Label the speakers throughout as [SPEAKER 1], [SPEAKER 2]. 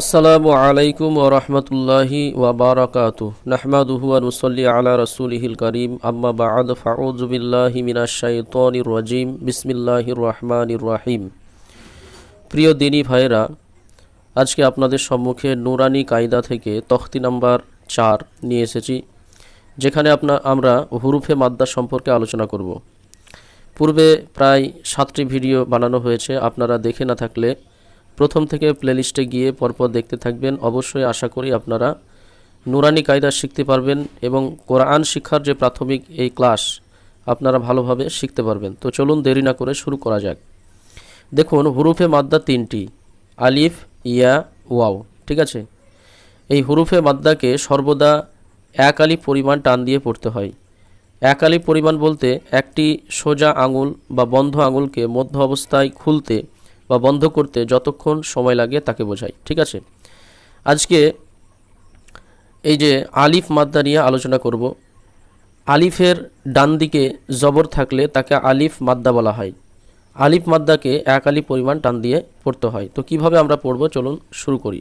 [SPEAKER 1] আসসালামু আলাইকুম ওরহমতুল্লাহি ওয়াবারাকাতু নাহমাদুহু ওয়া নুসাল্লি আলা রাসূলিহিল কারীম। আম্মা বা'দ, ফাউযু বিল্লাহি মিনাশ শাইতানির রাজিম। বিসমিল্লাহির রহমানির রহিম। প্রিয় দিনী ভাইরা আজকে আপনাদের সম্মুখে নুরানি কায়দা থেকে তখতি নাম্বার চার নিয়ে এসেছি, যেখানে আপনার আমরা হুরুফে মাদ্দা সম্পর্কে আলোচনা করব। পূর্বে প্রায় সাতটি ভিডিও বানানো হয়েছে, আপনারা দেখে না থাকলে প্রথম থেকে প্লেলিস্টে গিয়ে পরপর দেখতে থাকবেন। অবশ্যই আশা করি আপনারা নুরানি কায়দা শিখতে পারবেন এবং কোরআন শিক্ষার যে প্রাথমিক এই ক্লাস আপনারা ভালোভাবে শিখতে পারবেন। তো চলুন দেরি না করে শুরু করা যাক। দেখুন, হুরুফে মাদ্দা তিনটি। আলিফ, ইয়া, ওয়াও, ঠিক আছে? এই হুরুফে মাদ্দাকে সর্বদা এক আলিফ পরিমাণ টান দিয়ে পড়তে হয়। এক আলিফ পরিমাণ বলতে একটি সোজা আঙুল বা বন্ধ আঙুলকে মধ্য অবস্থায় খুলতে বা বন্ধ করতে যতক্ষণ সময় লাগে তাকে বোঝায় ঠিক আছে? আজকে এই যে আলিফ মাদ্দা নিয়ে আলোচনা করব। আলিফের ডান দিকে জবর থাকলে তাকে আলিফ মাদ্দা বলা হয়। আলিফ মাদ্দাকে এক আলিফ পরিমাণ টান দিয়ে পড়তে হয়। তো কীভাবে আমরা পড়ব? চলুন শুরু করি।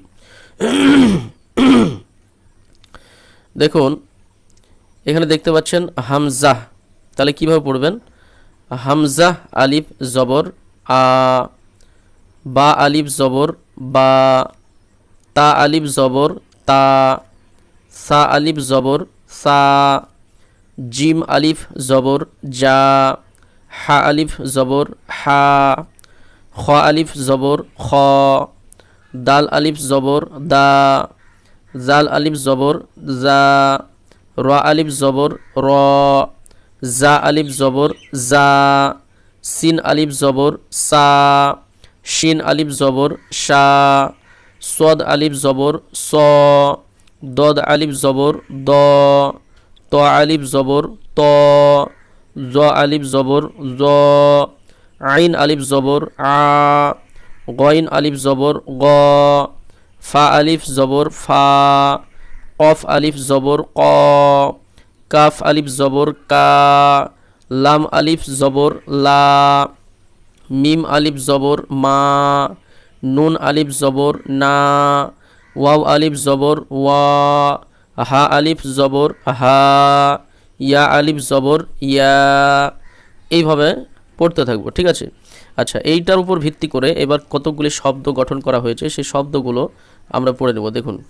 [SPEAKER 1] দেখুন, এখানে দেখতে পাচ্ছেন হামজাহ তাহলে কীভাবে পড়বেন? হামজাহ আলিফ, জবর, আ বা আলিফ জবর বা তা আলিফ জবর তা সা আলিফ জবর সা জিম আলিফ জবর যা হা আলিফ জবর হা খ আলিফ জবর খ দাল আলিফ জবর দা জাল আলিফ জবর জা র আলিফ জবর র জা আলিফ জবর জা সিন আলিফ জবর সা শিন আলিফ জবর শা সদ আলিফ জবর স দদ আলিফ জবর দ ত আলিফ জবর ত জ আলিফ জবর জ আইন আলিফ জবর আ গইন আলিফ জবর গ ফা আলিফ জবর ফা কফ আলিফ জবর ক কাফ আলিফ জবর কা লাম আলিফ জবর লা মিম আলিফ জবর, মা, নুন আলিফ জবর, না, ওয়াও আলিফ জবর, ওয়া, হা আলিফ জবর, হা, ইয়া আলিফ জবর, ইয়া, এইভাবে পড়তে থাকব, ঠিক আছে? আচ্ছা এইটার উপর ভিত্তি করে এবার কতগুলি শব্দ গঠন করা হয়েছে, সেই শব্দগুলো আমরা পড়ে নেব, দেখুন।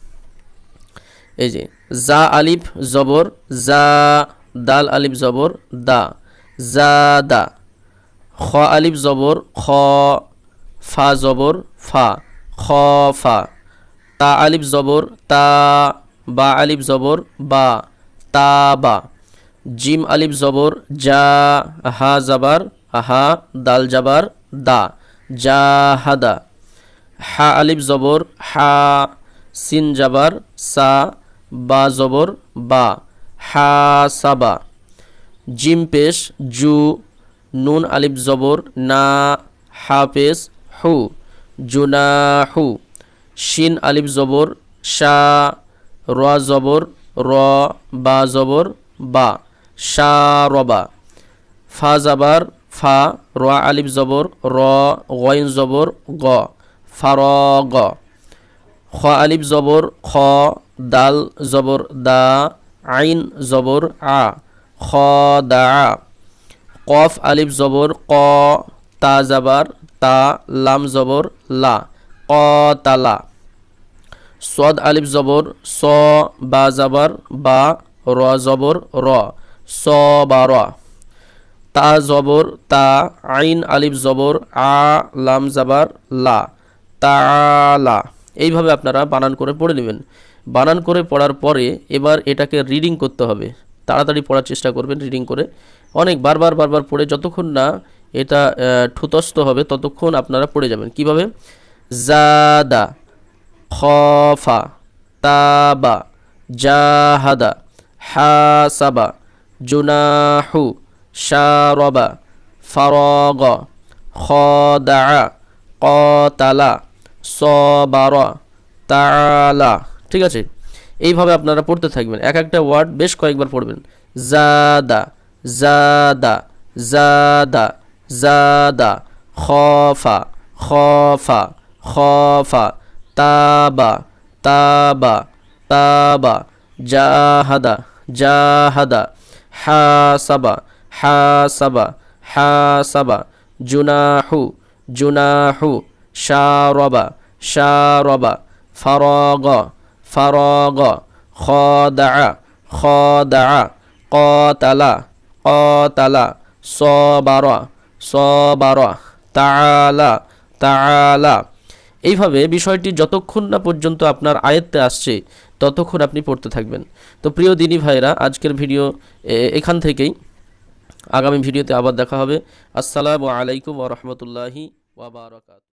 [SPEAKER 1] এই যে, জা আলিফ জবর, জা, দাল আলিফ জবর, দা, জা, দা। খ আলিফ জবর, খ ফা জবর, ফা, খ ফা। তা আলিফ জবর, তা বা আলিফ জবর, বা, তা বা। জিম আলিফ জবর যা হা জাবার, হা দাল জাবার, দা জাহাদা হা আলিফ জবর, হা সিন জাবার, সা বা জবর, বা, হা সাবা জিম পেশ, জু নুন আলিফ জবর, না, হাফেজ, হু, জুনাহু। শিন আলিফ জবর, শা, র জবর, র, বা জবর, বা, শা রবা ফা জাবার, ফা, র আলিফ জবর, র, গইন জবর, গ ফার গ খ আলিফ জবর, খ, দাল জবর, দা, আইন জবর, আ, খ, দা কফ, আলিফ জবর, ক, তা জাবার, তা লাম জবর, লা, ক তালা সদ, আলিফ জবর, স, বা জাবার, বা র জবর, র, স, বা র। তা জবর, তা আইন, আলিফ জবর, আ, লাম জাবার, লা তালা এইভাবে আপনারা বানান করে পড়ে নেবেন। বানান করে পড়ার পরে এবার এটাকে রিডিং করতে হবে। তাড়াতাড়ি পড়ার চেষ্টা করবেন রিডিং করে। অনেক বারবার বারবার পড়ে যতক্ষণ না এটা ঠুতস্থ হবে, ততক্ষণ আপনারা পড়ে যাবেন। কীভাবে? জাদা, খফা, তাবা, জাহাদা, হাসাবা, জুনাহু, শারবা, ফারগ, খদা, কতালা, সবারা, তালা। ঠিক আছে? এইভাবে আপনারা পড়তে থাকবেন। এক একটা ওয়ার্ড বেশ কয়েকবার পড়বেন। জাদা জাদা জাদা জাদা, খফা খফা খফা, তাবা তাবা তাবা, জাহাদা জাহাদা, হাসাবা হাসাবা হাসাবা, জুনাহু জুনাহু, শারবা শারবা, ফরগ ফরগ খদা খদা কতালা কতালা সবারা সবারা তাআলা তাআলা এইভাবে বিষয়টি যতক্ষণ না পর্যন্ত আপনার আয়ত্তে আসছে, ততক্ষণ আপনি পড়তে থাকবেন। তো প্রিয় দিনী ভাইরা আজকের ভিডিও এখান থেকেই। আগামী ভিডিওতে আবার দেখা হবে। আসসালামু আলাইকুম ওয়া রাহমাতুল্লাহি ওয়া বারাকাতুহু।